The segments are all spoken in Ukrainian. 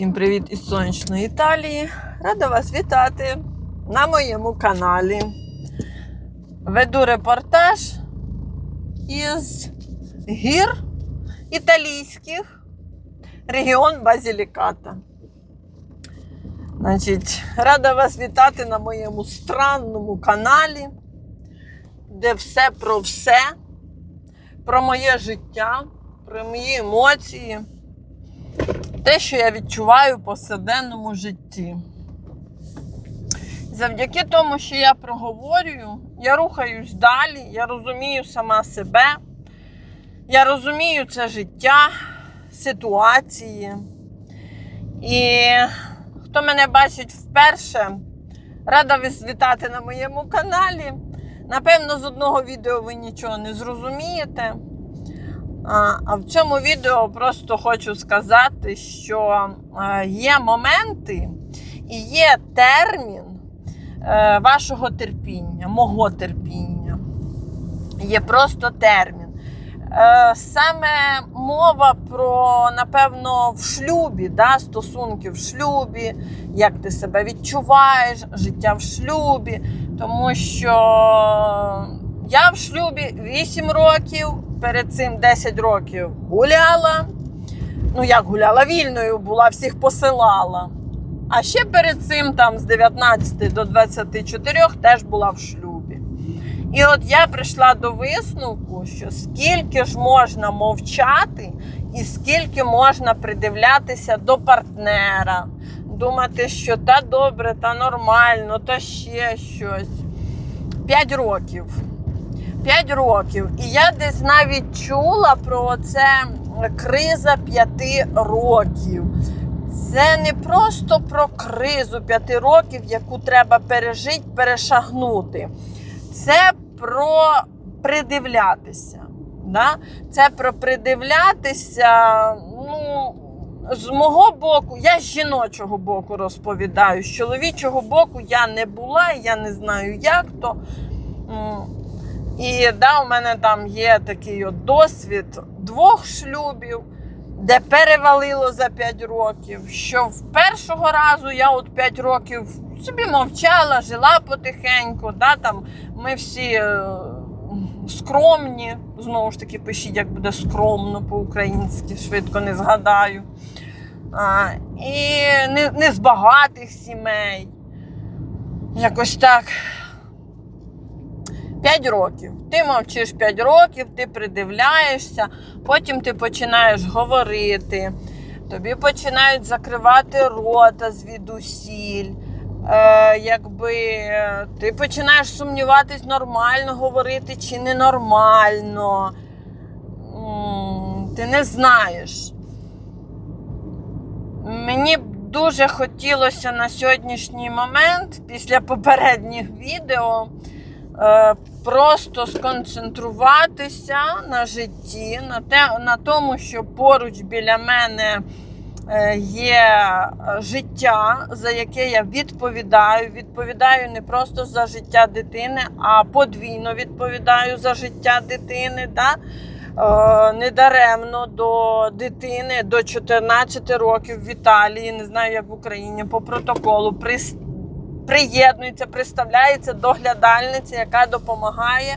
Всім привіт із сонячної Італії. Рада вас вітати на моєму каналі. Веду репортаж із гір італійських, регіон Базіліката. Значить, рада вас вітати на моєму странному каналі, де все про все, про моє життя, про мої емоції те, що я відчуваю в повсякденному житті. Завдяки тому, що я проговорюю, я рухаюсь далі, я розумію сама себе, я розумію це життя, ситуації. І хто мене бачить вперше, рада вас вітати на моєму каналі. Напевно, з одного відео ви нічого не зрозумієте. А, в цьому відео просто хочу сказати, що е, є моменти і є термін е, вашого терпіння, мого терпіння. Є просто термін. Е, Саме мова про, напевно, в шлюбі, да, стосунки в шлюбі, як ти себе відчуваєш, життя в шлюбі. Тому що я в шлюбі 8 років, перед цим 10 років гуляла. Ну, як гуляла вільною, була, всіх посилала. А ще перед цим, там, з 19 до 24 теж була в шлюбі. І от я прийшла до висновку, що скільки ж можна мовчати, і скільки можна придивлятися до партнера, думати, що та добре, та нормально, та ще щось. 5 років. 5 років. І я десь навіть чула про це криза 5 років. Це не просто про кризу 5 років, яку треба пережити, перешагнути. Це про придивлятися. Да? Це про придивлятися. Ну, з мого боку, я з жіночого боку розповідаю. З чоловічого боку я не була, я не знаю, як то. І да, у мене там є такий от досвід двох шлюбів, де перевалило за 5 років. Що в першого разу я от 5 років собі мовчала, жила потихеньку. Да, там Ми всі е, скромні. Знову ж таки, пишіть, як буде скромно по-українськи, швидко не згадаю. А, і не, не з багатих сімей. Якось так. 5 років. Ти мовчиш 5 років, ти придивляєшся, потім ти починаєш говорити, тобі починають закривати рота звідусіль. Е, якби е, ти починаєш сумніватись, нормально говорити чи ненормально. Ти не знаєш. Мені б дуже хотілося на сьогоднішній момент, після попередніх відео, е, просто сконцентруватися на житті, на, те, на тому, що поруч біля мене е, є життя, за яке я відповідаю. Відповідаю не просто за життя дитини, а подвійно відповідаю за життя дитини. Да? Е, Недаремно до дитини до 14 років в Італії, не знаю, як в Україні, по протоколу приєднується, представляється доглядальниця, яка допомагає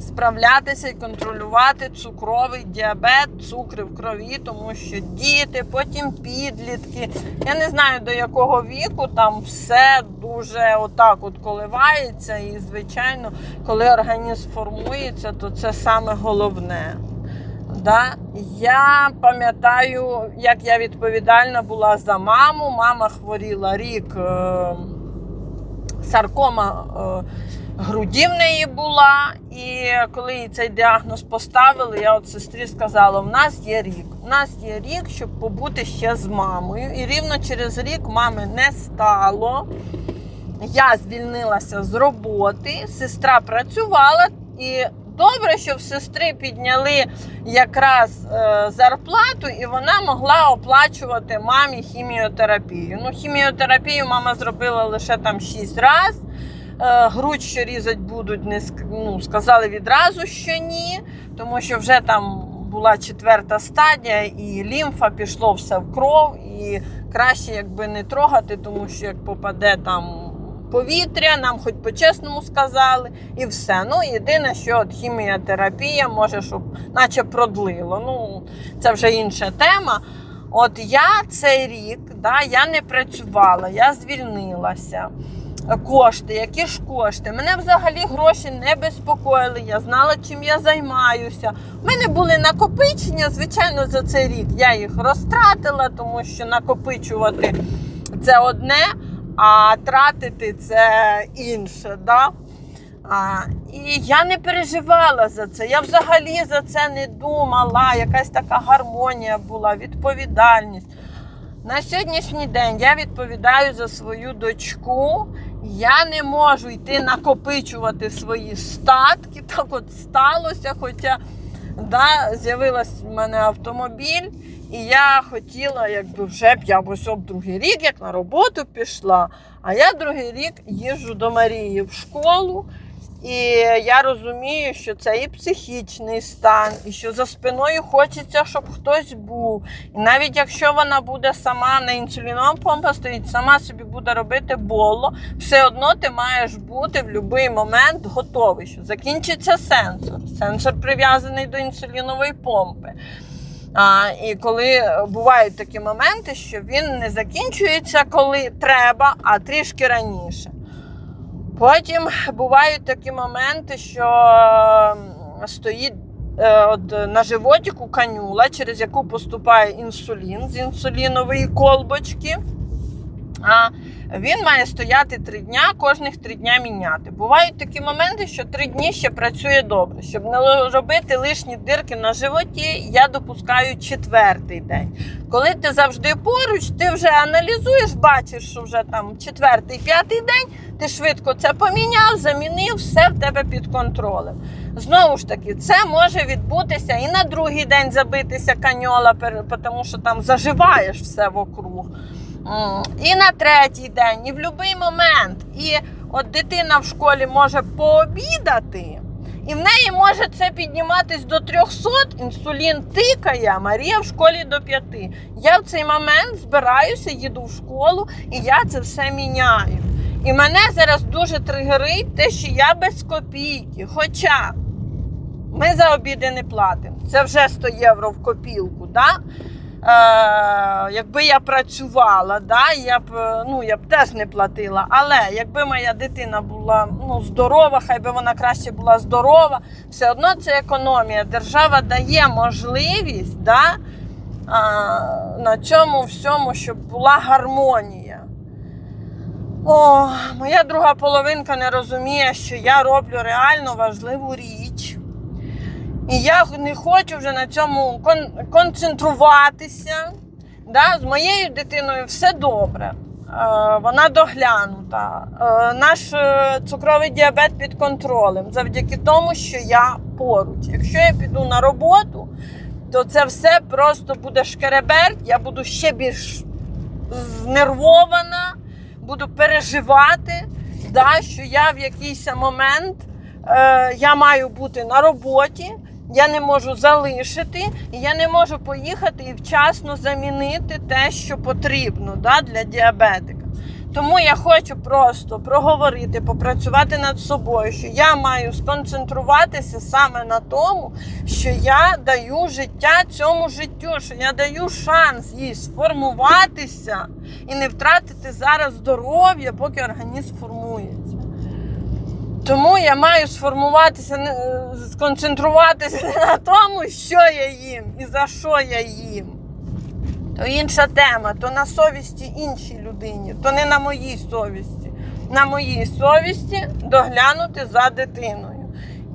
справлятися і контролювати цукровий діабет, цукри в крові, тому що діти, потім підлітки. Я не знаю до якого віку там все дуже отак от коливається. І, звичайно, коли організм формується, то це саме головне. Да? Я пам'ятаю, як я відповідальна була за маму. Мама хворіла рік. Е- саркома е, груді неї була. І коли їй цей діагноз поставили, я от сестрі сказала: в нас є рік. У нас є рік, щоб побути ще з мамою. І рівно через рік мами не стало. Я звільнилася з роботи, сестра працювала і. Добре, що в сестри підняли якраз е, зарплату, і вона могла оплачувати мамі хіміотерапію. Ну, хіміотерапію мама зробила лише там 6 разів. Е, грудь, що різать будуть, не ну, сказали відразу, що ні, тому що вже там була четверта стадія, і лімфа пішло все в кров, і краще якби не трогати, тому що як попаде там повітря, нам хоч по-чесному сказали, і все. Ну, єдине, що от хіміотерапія може, щоб наче продлило. Ну, це вже інша тема. От я цей рік да, я не працювала, я звільнилася. Кошти, які ж кошти? Мене взагалі гроші не безпокоїли. Я знала, чим я займаюся. У мене були накопичення. Звичайно, за цей рік я їх розтратила, тому що накопичувати це одне, а тратити це інше. Да? А, і я не переживала за це. Я взагалі за це не думала. Якась така гармонія була, відповідальність. На сьогоднішній день я відповідаю за свою дочку. Я не можу йти накопичувати свої статки. Так от сталося. Хоча да, з'явилась в мене автомобіль, і я хотіла, якби вже б я б ось об другий рік, як на роботу пішла. А я другий рік їжджу до Марії в школу. І я розумію, що це і психічний стан, і що за спиною хочеться, щоб хтось був. І навіть якщо вона буде сама на інсуліновому помпа стоїть, сама собі буде робити боло, все одно ти маєш бути в будь-який момент готовий. Що закінчиться сенсор. Сенсор прив'язаний до інсулінової помпи. А, і коли бувають такі моменти, що він не закінчується, коли треба, а трішки раніше. Потім бувають такі моменти, що стоїть е, от, на животіку канюла, через яку поступає інсулін з інсулінової колбочки. А він має стояти три дня, кожних три дня міняти. Бувають такі моменти, що три дні ще працює добре. Щоб не робити лишні дирки на животі, я допускаю четвертий день. Коли ти завжди поруч, ти вже аналізуєш, бачиш, що вже там четвертий, п'ятий день, ти швидко це поміняв, замінив, все в тебе під контролем. Знову ж таки, це може відбутися і на другий день забитися каньола, тому що там заживаєш все вокруг. І на третій день, і в будь-який момент. І от дитина в школі може пообідати, і в неї може це підніматись до 300, інсулін тикає, Марія в школі до 5. Я в цей момент збираюся, їду в школу, і я це все міняю. І мене зараз дуже тригерить те, що я без копійки. Хоча ми за обіди не платимо. Це вже 100 євро в копілку. Да? Е, якби я працювала, да, я б, е, ну, я б теж не платила. Але якби моя дитина була ну, здорова, хай би вона краще була здорова, все одно це економія. Держава дає можливість да, а, на цьому всьому, щоб була гармонія. О, моя друга половинка не розуміє, що я роблю реально важливу річ. І я не хочу вже на цьому кон- концентруватися. Да? З моєю дитиною все добре. Е, вона доглянута. Е, наш е, цукровий діабет під контролем завдяки тому, що я поруч. Якщо я піду на роботу, то це все просто буде шкереберть, я буду ще більш знервована, буду переживати, да, що я в якийсь момент е, я маю бути на роботі, я не можу залишити, і я не можу поїхати і вчасно замінити те, що потрібно да, для діабетика. Тому я хочу просто проговорити, попрацювати над собою, що я маю сконцентруватися саме на тому, що я даю життя цьому життю, що я даю шанс їй сформуватися і не втратити зараз здоров'я, поки організм формується. Тому я маю сформуватися, сконцентруватися на тому, що я їм і за що я їм. То інша тема, то на совісті іншій людині, то не на моїй совісті. На моїй совісті доглянути за дитиною.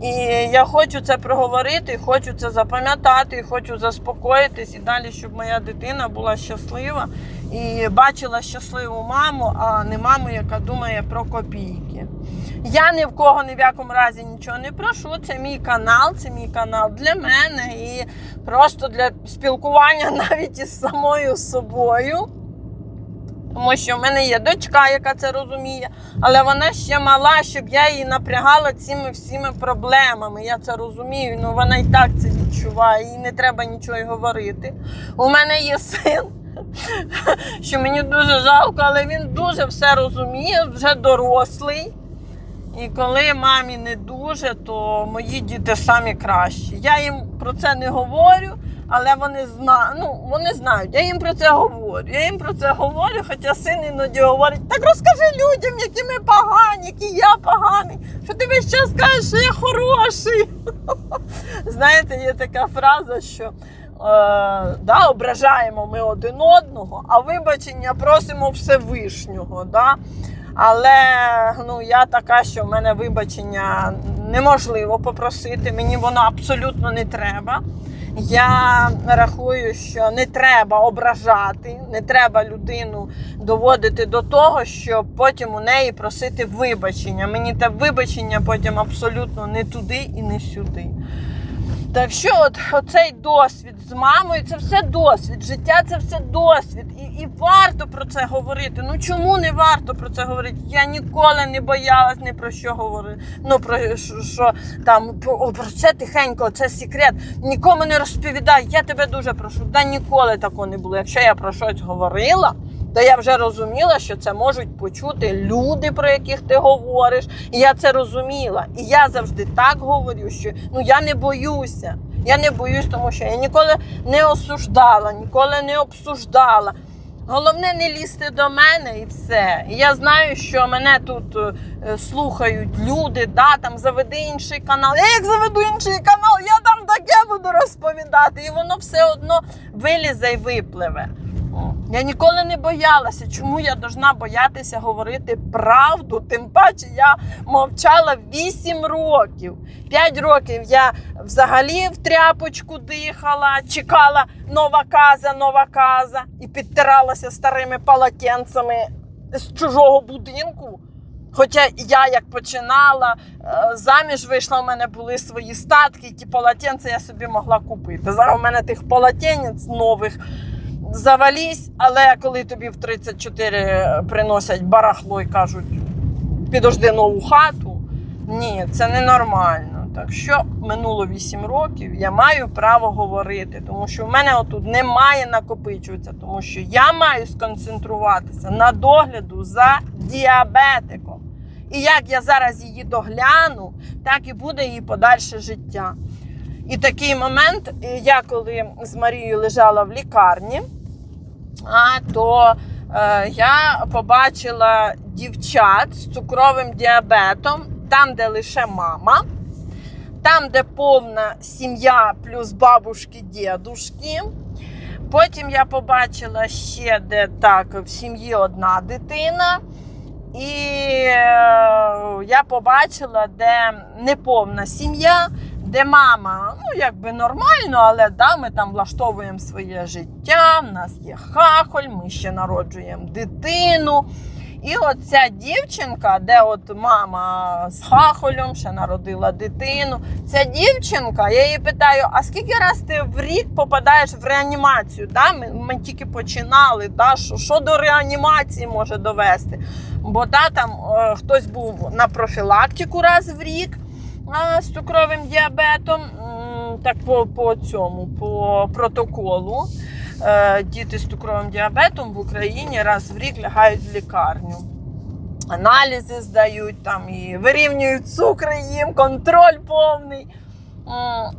І я хочу це проговорити, хочу це запам'ятати, і хочу заспокоїтись і далі, щоб моя дитина була щаслива і бачила щасливу маму, а не маму, яка думає про копійки. Я ні в кого ні в якому разі нічого не прошу. Це мій канал, це мій канал для мене і просто для спілкування навіть із самою собою. тому що в мене є дочка, яка це розуміє, але вона ще мала, щоб я її напрягала цими всіми проблемами. Я це розумію, ну вона і так це відчуває, їй не треба нічого говорити. У мене є син. Що мені дуже жалко, але він дуже все розуміє, вже дорослий. І коли мамі не дуже, то мої діти самі кращі. Я їм про це не говорю, але вони знають. Ну, вони знають, я їм про це говорю. Я їм про це говорю, хоча син іноді говорить, так розкажи людям, які ми погані, які я поганий. Що ти весь час кажеш, що я хороший. Знаєте, є така фраза, що е, да, ображаємо ми один одного, а вибачення просимо Всевишнього. Да? Але ну, я така, що в мене вибачення неможливо попросити, мені воно абсолютно не треба. Я рахую, що не треба ображати, не треба людину доводити до того, щоб потім у неї просити вибачення. Мені те вибачення потім абсолютно не туди і не сюди. Так що, от оцей досвід з мамою, це все досвід. Життя це все досвід. І, і варто про це говорити. Ну чому не варто про це говорити? Я ніколи не боялась ні про що говорити. Ну про що, що там про, про це тихенько, це секрет. Нікому не розповідай. Я тебе дуже прошу. Та ніколи такого не було. Якщо я про щось говорила. То я вже розуміла, що це можуть почути люди, про яких ти говориш. І я це розуміла. І я завжди так говорю, що ну я не боюся. Я не боюсь, тому що я ніколи не осуждала, ніколи не обсуждала. Головне не лізти до мене і все. І я знаю, що мене тут е, слухають люди, да, там заведи інший канал. Я як заведу інший канал, я там таке буду розповідати, і воно все одно вилізе і випливе. Я ніколи не боялася. Чому я должна боятися говорити правду? Тим паче я мовчала 8 років. 5 років я взагалі в тряпочку дихала, чекала нова каза, нова каза і підтиралася старими полотенцями з чужого будинку. Хоча я як починала, е, заміж вийшла, у мене були свої статки, ті полотенця я собі могла купити. Зараз у мене тих полотенець нових завалізь, але коли тобі в 34 приносять барахло і кажуть, підожди нову хату, ні, це ненормально. Так що минуло 8 років, я маю право говорити, тому що в мене отут немає накопичуватися, тому що я маю сконцентруватися на догляду за діабетиком. І як я зараз її догляну, так і буде її подальше життя. І такий момент, е, я коли з Марією лежала в лікарні, а, то е, я побачила дівчат з цукровим діабетом, там, де лише мама, там, де повна сім'я плюс бабушки, дідушки. Потім я побачила ще, де так, в сім'ї одна дитина. І е, я побачила, де неповна сім'я, де мама, ну якби нормально, але да, ми там влаштовуємо своє життя, в нас є хахоль, ми ще народжуємо дитину. І от ця дівчинка, де от мама з хахолем ще народила дитину. Ця дівчинка, я її питаю: а скільки раз ти в рік попадаєш в реанімацію? Да? Ми, ми тільки починали, да? що, що до реанімації може довести? Бо да, там е, хтось був на профілактику раз в рік а, з цукровим діабетом. Так по, по цьому, по протоколу. Е, Діти з цукровим діабетом в Україні раз в рік лягають в лікарню. Аналізи здають там і вирівнюють цукри їм, контроль повний.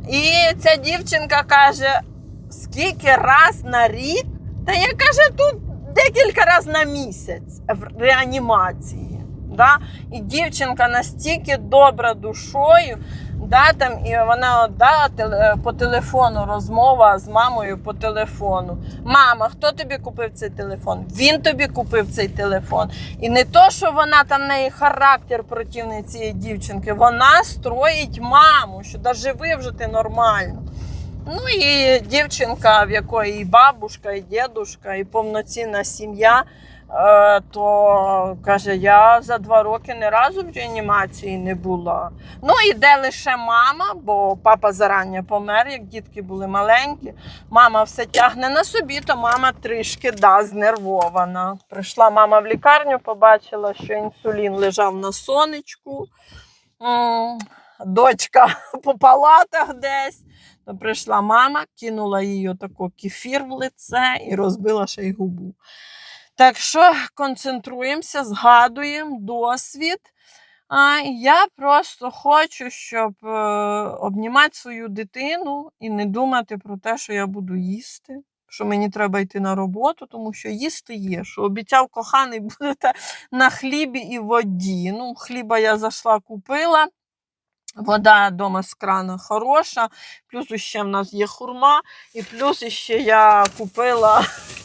І ця дівчинка каже: скільки раз на рік? Та я каже, тут декілька разів на місяць в реанімації. Да? І дівчинка настільки добра душою, да, там, і вона да, по телефону розмова з мамою по телефону. Мама, хто тобі купив цей телефон? Він тобі купив цей телефон. І не то, що вона там в неї характер противний цієї дівчинки, вона строїть маму, що да живи вже нормально. Ну і дівчинка, в якої і бабушка, і дідушка, і повноцінна сім'я, е, то каже, я за два роки ні разу в реанімації не була. Ну і де лише мама, бо папа зарання помер, як дітки були маленькі. Мама все тягне на собі, то мама трішки да, знервована. Прийшла мама в лікарню, побачила, що інсулін лежав на сонечку. Дочка по палатах десь. То прийшла мама, кинула їй отако кефір в лице і розбила ще й губу. Так що концентруємося, згадуємо досвід. А я просто хочу, щоб е, обнімати свою дитину і не думати про те, що я буду їсти, що мені треба йти на роботу, тому що їсти є. Що обіцяв коханий будете на хлібі і воді. Ну, хліба я зайшла, купила. Вода вдома з крана хороша, плюс ще в нас є хурма, і плюс ще я купила.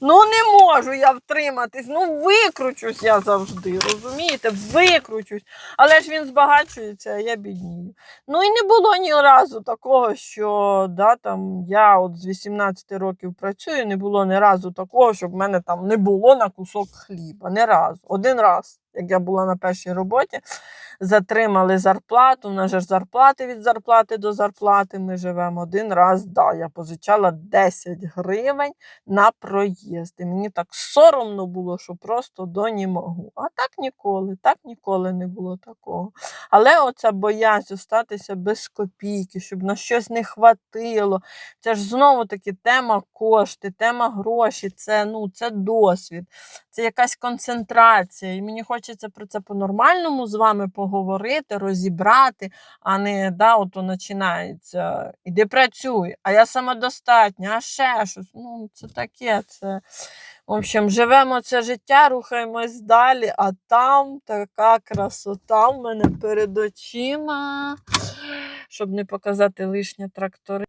Ну, не можу я втриматись. Ну, викручусь я завжди, розумієте? Викручусь. Але ж він збагачується, а я біднію. Ну і не було ні разу такого, що да, там, я от з 18 років працюю, не було ні разу такого, щоб в мене там не було на кусок хліба. Не разу. Один раз, як я була на першій роботі, затримали зарплату. У нас же зарплати від зарплати до зарплати. Ми живемо один раз. Да, я позичала 10 гривень на проїзд. І мені так соромно було, що просто до не можу. А так ніколи, так ніколи не було такого. Але оця боязнь остатися без копійки, щоб на щось не хватило. Це ж знову таки тема кошти, тема гроші, це, ну, це досвід, це якась концентрація. І мені хочеться про це по-нормальному з вами поговорити, розібрати, а не да, ото починається. Іди працюй, а я самодостатня, а ще щось. Ну, це таке. Це... В общем, живемо це життя, рухаємось далі, а там така красота в мене перед очима. Щоб не показати лишні трактори.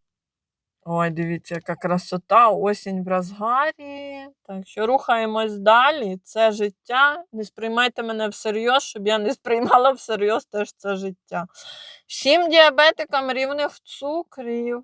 Ой, дивіться, яка красота, осінь в розгарі. Так що рухаємось далі. Це життя. Не сприймайте мене всерйоз, щоб я не сприймала всерйоз теж це життя. Всім діабетикам рівних цукрів.